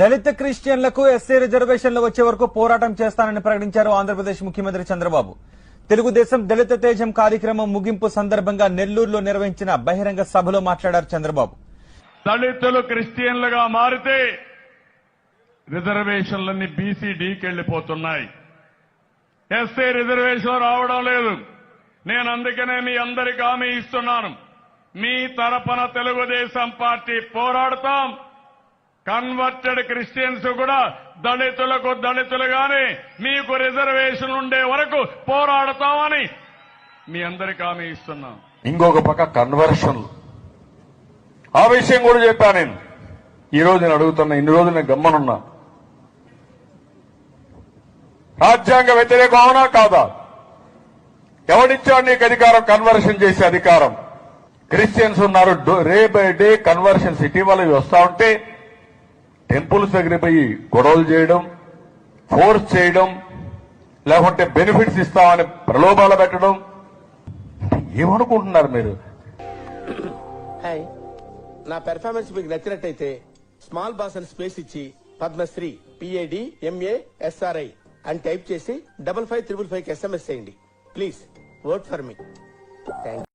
దళిత క్రిస్టియన్లకు SC రిజర్వేషన్లు వచ్చే వరకు పోరాటం చేస్తానని ప్రకటించారు ఆంధ్రప్రదేశ్ ముఖ్యమంత్రి చంద్రబాబు. తెలుగుదేశం దళిత తేజం కార్యక్రమం ముగింపు సందర్భంగా నెల్లూరులో నిర్వహించిన బహిరంగ సభలో మాట్లాడారు చంద్రబాబు. దళితులు క్రిస్టియన్లుగా మారితే రిజర్వేషన్లన్నీ బీసీ డీకి వెళ్ళిపోతున్నాయి ఎస్సీ రిజర్వేషన్ రావడం లేదు. నేను అందుకనే మీ అందరికీ హామీ ఇస్తున్నాను. మీ తరపున తెలుగుదేశం పార్టీ పోరాడతాం. కన్వర్టెడ్ క్రిస్టియన్స్ కూడా దళితులకు దళితులుగానే మీకు రిజర్వేషన్ ఉండే వరకు పోరాడతామని మీ అందరికి హామీ ఇస్తున్నాం. ఇంకొక పక్క కన్వర్షన్లు. ఆ విషయం కూడా చెప్పాను నేను. ఈ రోజు నేను అడుగుతున్నా ఇన్ని రోజులు నేను గమ్మనున్నా. రాజ్యాంగ వ్యతిరేకం అవునా కాదా? ఎవడిచ్చాడు నీకు అధికారం? కన్వర్షన్ చేసే అధికారం. క్రిస్టియన్స్ ఉన్నారు డే బై డే కన్వర్షన్స్ ఇటీవల వస్తా ఉంటే టెంపుల్స్ దగ్గర పోయి గొడవలు చేయడం ఫోర్స్ చేయడం లేకుంటే బెనిఫిట్స్ ఇస్తామని ప్రలోభాలు పెట్టడం. ఏమనుకుంటున్నారు మీరు? నా పెర్ఫార్మెన్స్ మీకు నచ్చినట్టయితే స్మాల్ బాస్ అని స్పేస్ ఇచ్చి పద్మశ్రీ పిఏడి ఎంఏ ఎస్ఆర్ఐ అని టైప్ చేసి double five triple five SMS చేయండి. Please work for me thank